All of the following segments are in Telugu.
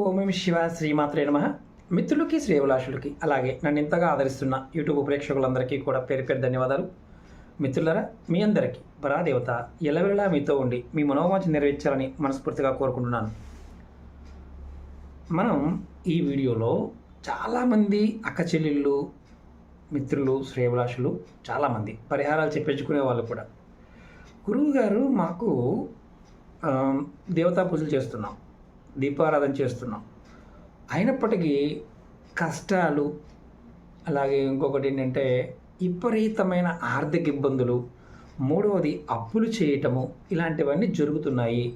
ఓం శివ శ్రీమాత్రే నమ. మిత్రులకి శ్రేయభిలాషులకి అలాగే నన్ను ఇంతగా ఆదరిస్తున్న యూట్యూబ్ ప్రేక్షకులందరికీ కూడా పేరు పేరు ధన్యవాదాలు. మిత్రులరా మీ అందరికీ పరాదేవత ఎల్లవేళలా మీతో ఉండి మీ మనోవాంఛ నెరవేర్చాలని మనస్ఫూర్తిగా కోరుకుంటున్నాను. మనం ఈ వీడియోలో చాలామంది అక్క చెల్లెళ్ళు మిత్రులు శ్రేయభిలాషులు చాలామంది పరిహారాలు చెప్పించుకునే వాళ్ళు కూడా. గురువు గారు మాకు దేవతా పూజలు చేస్తున్నాం. దీపారాధన చేస్తున్నాం. అయినప్పటికీ కష్టాలు అలాగే ఇంకొకటి ఏంటంటే విపరీతమైన ఆర్థిక ఇబ్బందులు మూడవది అప్పులు చేయటము ఇలాంటివన్నీ జరుగుతున్నాయి.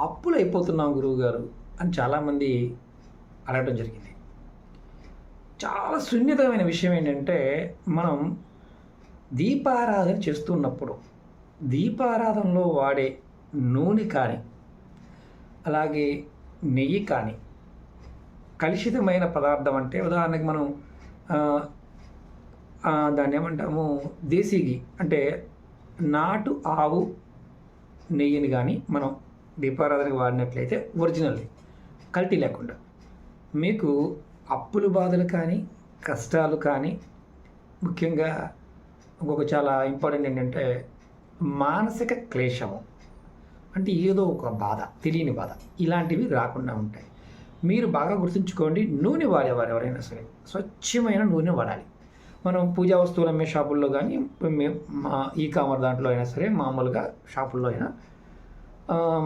అప్పులు అయిపోతున్నాం గురువు గారు అని చాలామంది అడగడం జరిగింది. చాలా సున్నితమైన విషయం ఏంటంటే మనం దీపారాధన చేస్తున్నప్పుడు దీపారాధనలో వాడే నూనె కానీ అలాగే నెయ్యి కానీ కలుషితమైన పదార్థం అంటే ఉదాహరణకి మనం దాన్ని ఏమంటాము దేశీ ఘీ అంటే నాటు ఆవు నెయ్యిని కానీ మనం దీపారాధనకు వాడినట్లయితే ఒరిజినల్ కల్తీ లేకుండా. మీకు అప్పులు బాధలు కానీ కష్టాలు కానీ ముఖ్యంగా ఇంకొక చాలా ఇంపార్టెంట్ ఏంటంటే మానసిక క్లేశము. అంటే ఏదో ఒక బాధ తెలియని బాధ. ఇలాంటివి రాకుండా ఉంటాయి. మీరు బాగా గుర్తుంచుకోండి నూనె వాడేవారు ఎవరైనా సరే స్వచ్ఛమైన నూనె వాడాలి. మనం పూజా వస్తువులు అమ్మే షాపుల్లో కానీ మా ఈ కామర్ దాంట్లో అయినా సరే మామూలుగా షాపుల్లో అయినా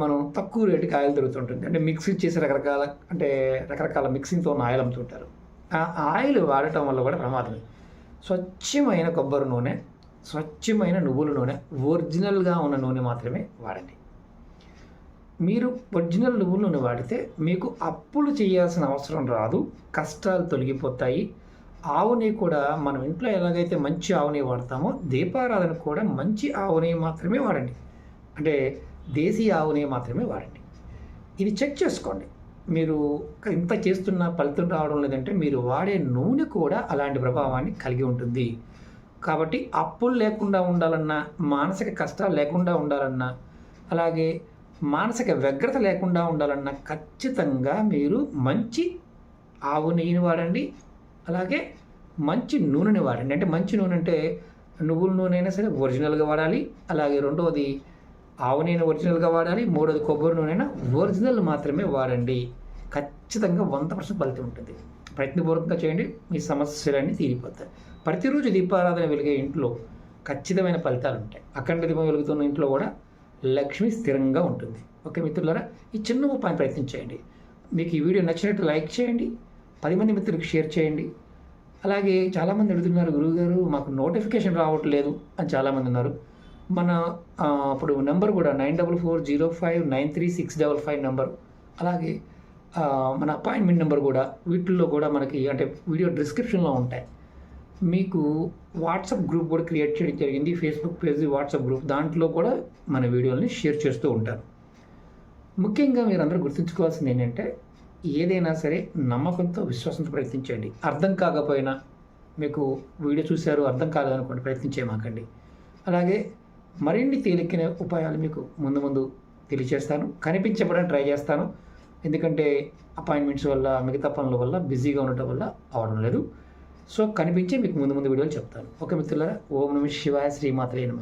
మనం తక్కువ రేటుకి ఆయిల్ దొరుకుతుంటుంది. అంటే మిక్సీ చేసి రకరకాల అంటే రకరకాల మిక్సింగ్తో ఉన్న ఆయిల్ అమ్ముతుంటారు. ఆ ఆయిల్ వాడటం వల్ల కూడా ప్రమాదమే స్వచ్ఛమైన కొబ్బరి నూనె స్వచ్ఛమైన నువ్వుల నూనె ఒరిజినల్గా ఉన్న నూనె మాత్రమే వాడండి. మీరు ఒరిజినల్ నువ్వుల నూనె వాడితే మీకు అప్పులు చేయాల్సిన అవసరం రాదు కష్టాలు తొలగిపోతాయి. ఆవుని కూడా మనం ఇంట్లో ఎలాగైతే మంచి ఆవుని వాడతామో దీపారాధన కూడా మంచి ఆవుని మాత్రమే వాడండి. అంటే దేశీయ ఆవుని మాత్రమే వాడండి. ఇది చెక్ చేసుకోండి. మీరు ఇంత చేస్తున్న ఫలితం రావడం లేదంటే మీరు వాడే నూనె కూడా అలాంటి ప్రభావాన్ని కలిగి ఉంటుంది. కాబట్టి అప్పులు లేకుండా ఉండాలన్నా మానసిక కష్టాలు లేకుండా ఉండాలన్నా అలాగే మానసిక వ్యగ్రత లేకుండా ఉండాలన్నా ఖచ్చితంగా మీరు మంచి ఆవు నెయ్యిని వాడండి. అలాగే మంచి నూనెని వాడండి. అంటే మంచి నూనె అంటే నువ్వుల నూనె అయినా సరే ఒరిజినల్గా వాడాలి. అలాగే రెండవది ఆవు నూనె ఒరిజినల్గా వాడాలి. మూడవది కొబ్బరి నూనె అయినా ఒరిజినల్ మాత్రమే వాడండి. ఖచ్చితంగా వంద పర్సెంట్ ఫలితం ఉంటుంది. ప్రయత్నపూర్వకంగా చేయండి. మీ సమస్యలన్నీ తీరిపోతాయి. ప్రతిరోజు దీపారాధన వెలిగే ఇంట్లో ఖచ్చితమైన ఫలితాలు ఉంటాయి అఖండ దీపం వెలుగుతున్న ఇంట్లో కూడా లక్ష్మి స్థిరంగా ఉంటుంది. ఓకే మిత్రులారా? ఈ చిన్న ఉపాయం ప్రయత్నించేయండి మీకు ఈ వీడియో నచ్చినట్టు లైక్ చేయండి. పది మంది మిత్రులకు షేర్ చేయండి. అలాగే చాలామంది అడుగుతున్నారు గురువుగారు మాకు నోటిఫికేషన్ రావట్లేదు అని చాలామంది ఉన్నారు. మన అప్పుడు నెంబర్ కూడా nine double four zero five nine three six double five number. అలాగే మన అపాయింట్మెంట్ నెంబర్ కూడా వీటిల్లో కూడా మనకి అంటే వీడియో డిస్క్రిప్షన్లో ఉంటాయి. మీకు వాట్సాప్ గ్రూప్ కూడా క్రియేట్ చేయడం జరిగింది. Facebook page WhatsApp group. దాంట్లో కూడా మన వీడియోని షేర్ చేస్తూ ఉంటారు. ముఖ్యంగా మీరందరూ గుర్తుంచుకోవాల్సింది ఏంటంటే ఏదైనా సరే నమ్మకంతో విశ్వాసంతో ప్రయత్నించండి. అర్థం కాకపోయినా మీకు వీడియో చూశారు అర్థం కాలేదనుకోండి ప్రయత్నించేమాకండి అలాగే మరిన్ని తేలికైన ఉపాయాలు మీకు ముందు ముందు తెలియజేస్తాను కనిపించబడని ట్రై చేస్తాను. ఎందుకంటే అపాయింట్మెంట్స్ వల్ల మిగతా పనుల వల్ల బిజీగా ఉండటం వల్ల అవడం లేదు. సో కనిపించే మీకు ముందు ముందు వీడియోలు చెప్తాను. ఓకే మిత్రులారా? ఓం నమ శివాయ శ్రీమాత్రే నమ.